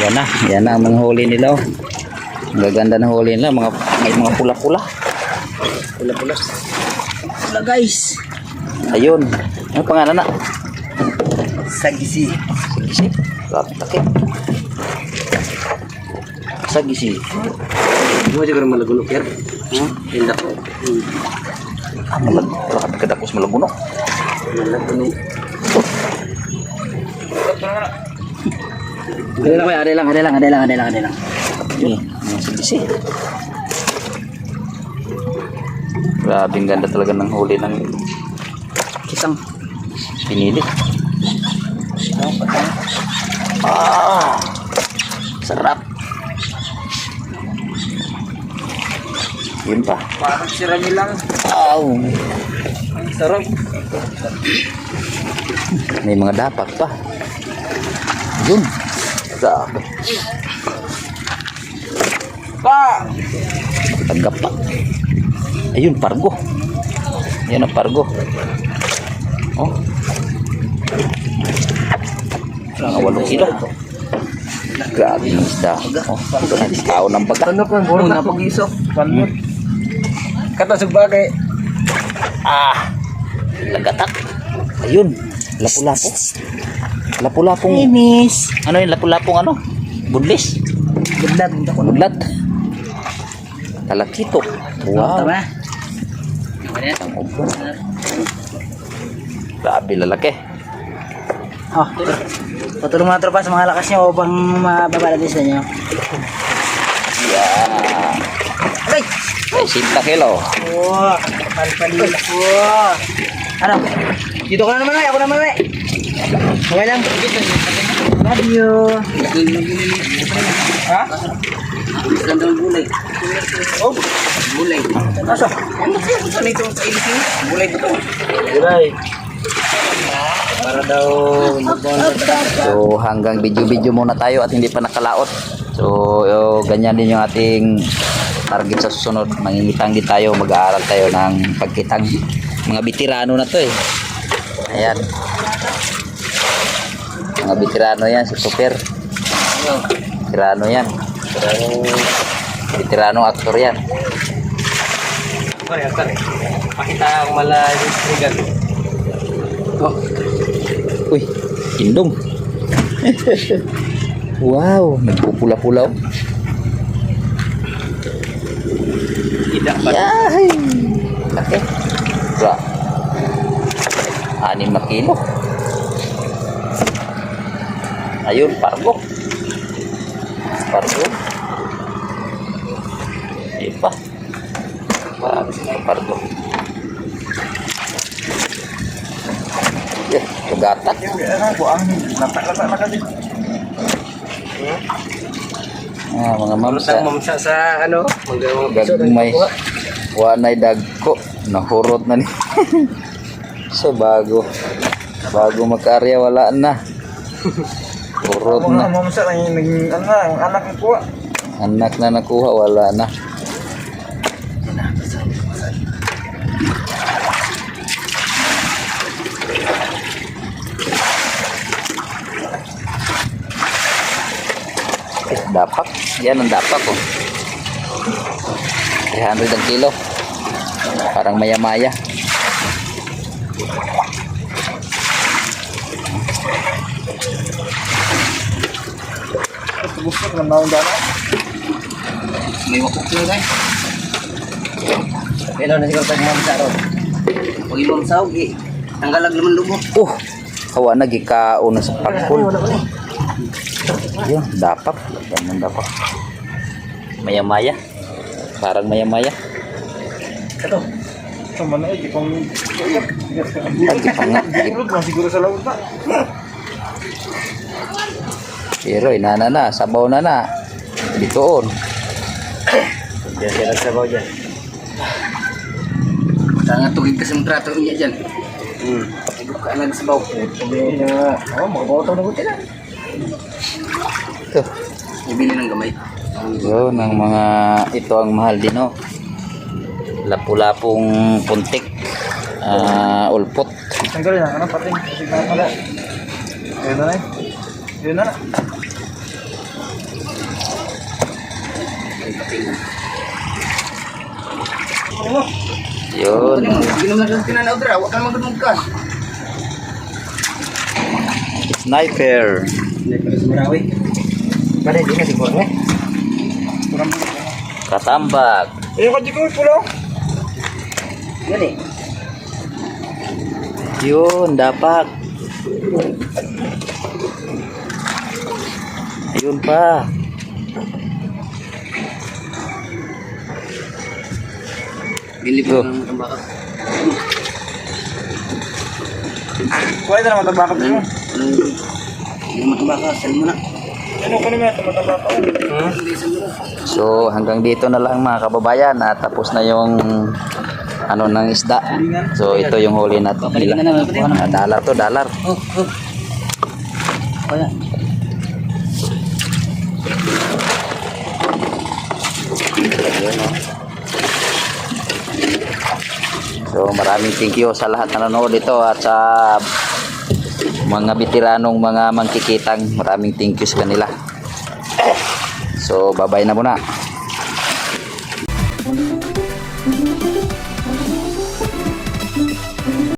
Yan na, yan na ang mga huli nila. oh. Ang gaganda ng huli nila, mga may mga pula-pula. Pula-pula. Wala guys. Ayun. Ano pangalan na? Sagisi. Sagisi. Laki. Sagisi. Mo juga malagulok yan. Hmm? Tindak ko. Malag. Wala ka kadakos malagunok. Ada lang, ada lang, ada lang, ada lang, ada lang, ada lang. Ini, mga sagisi. Grabe, ang ganda talaga ng huli ng isang pinili. Ah, sarap. Yun pa. Parang sirami lang. Wow. Ang sarap. May mga dapat pa. Yun. Grabe. Pa! Tagap pa. Ayun, pargo. Yan ang pargo. Oh. Mga walong kilo. Grabe ng isda. Oh, tao ng baga. Ano pa? Muna pag-iso. Panmot. Kata sebagai Ah! Lagatak. Ayun. Lapu-lapo. Lapu-lapong. Miss. Ano yung lapu-lapong ano? Budlis. Ko. Budlat. Talakito. Wow. Tama. Ang upo. Grabe lalaki. Oh, patulong mga tropa sa mga lakas niyo upang mababala din sa inyo. Yeah. Aray! Ay, sinta kilo. Oh, palpalila po. Ano? Dito ka na naman, ay. Ako naman, ay. Okay lang. Love you. Ha? Gandang gulay. Oh, Gulay. asa? Ano ito sa ilisin? Gulay ito. Gulay. Para daw So hanggang video-video muna tayo at hindi pa nakalaot. So yo, ganyan din yung ating target sa susunod. Mangingitang din tayo, mag-aaral tayo ng pagkitang. Mga bitirano na to eh. Ayan. Mga bitirano yan, si Super. Bitirano yan. Bitirano aktor yan. Pare, pare. Pakita ang malayo trigan. Oh. Uy, indong. wow, nagpupula-pula. oh. Tidak pa. Yahay! Laki. Bra. Anim na kilo. Ayun. Pargo. Eh, tugatak. Latak-latak na kasi. Ah, mga mamsa. Sa mamsa sa ano? Gagmay. Wanay dagko. Nahurot na ni. so bago. Bago magkarya wala na. Nga, na. mamsa lang yung naging, ano na, yung anak ko kuha. Anak na nakuha wala na. Eh, dapak. Yan ang dapak oh. 300 ang kilo. Parang maya-maya. Gusto ko na dana. May wakok yun guys. Pero na siguro pag mamsa ron. Pag ilong sahog eh. Tanggalag naman lubot. Oh, hawa na gikao na sa pakul. Yun, dapak. Yan ang dapak. Maya-maya. Parang maya-maya. Ito. Ito man ay, di pang... Ay, gipanga. Gipulog na siguro sa laut na. Pero inana na, sabaw na na. Ditoon. Diyan siya nagsabaw dyan. Tanga tugig kasi mong trato niya dyan. Hmm. Igo ka lang sa baw. Sabi na, oh, magabaw na buti na. Ito. Ibili ng gamay. Yun, ang mga, ito ang mahal din oh. Lapu-lapong puntik. Ah, ulpot. Tanggalin na, ano pating? Tignan pala. Ayun na na eh. Ayun na na. Ano mo? Yun. Ginom na lang tinanaw dra, wa ka magdumog ka. Sniper. Hindi pa sa Marawi. Bale, di na siguro eh. Katambak. Eh, kadi ko pulo. Yan eh. Yun, dapak. Ayun pa. Oh. pa ng tambaka. Kuha na naman tabakot mo. Yung mo na. Ano ka naman mo na. So, hanggang dito na lang mga kababayan. At tapos na yung ano ng isda. So, ito yung huli natin. Ah, Dalar to, dalar. Oh, oh. Kaya. Ayun, oh. So maraming thank you sa lahat na nanonood dito at sa mga veteranong mga mangkikitang maraming thank you sa kanila. So bye bye na muna.